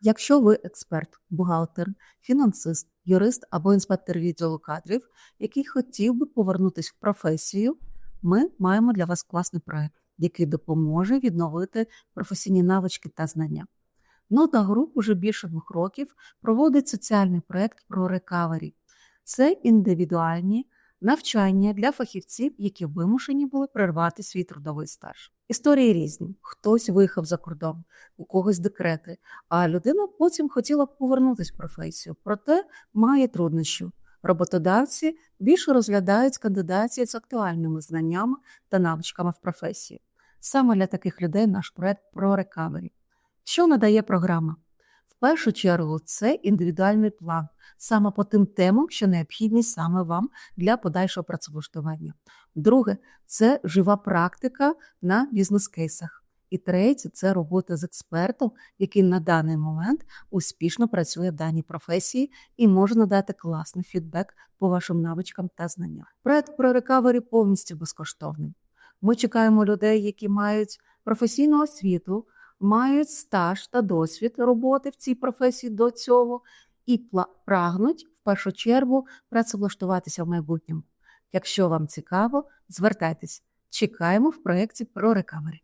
Якщо ви експерт, бухгалтер, фінансист, юрист або інспектор відділу кадрів, який хотів би повернутися в професію, ми маємо для вас класний проект, який допоможе відновити професійні навички та знання. Нота груп уже більше двох років проводить соціальний проект про рекавері. Це індивідуальні навчання для фахівців, які вимушені були прервати свій трудовий стаж. Історії різні: хтось виїхав за кордон, у когось декрети, а людина потім хотіла повернутися в професію, проте має труднощі. Роботодавці більше розглядають кандидатів з актуальними знаннями та навичками в професії. Саме для таких людей наш проект про рекавері. Що надає програма? В першу чергу це індивідуальний план, саме по тим темам, що необхідні саме вам для подальшого працевлаштування. Друге, це жива практика на бізнес-кейсах. І третє це робота з експертом, який на даний момент успішно працює в даній професії і може надати класний фідбек по вашим навичкам та знанням. Проект про рекавері повністю безкоштовний. Ми чекаємо людей, які мають професійну освіту, мають стаж та досвід роботи в цій професії до цього і прагнуть в першу чергу працевлаштуватися в майбутньому. Якщо вам цікаво, звертайтесь. Чекаємо в проєкті про рекавері.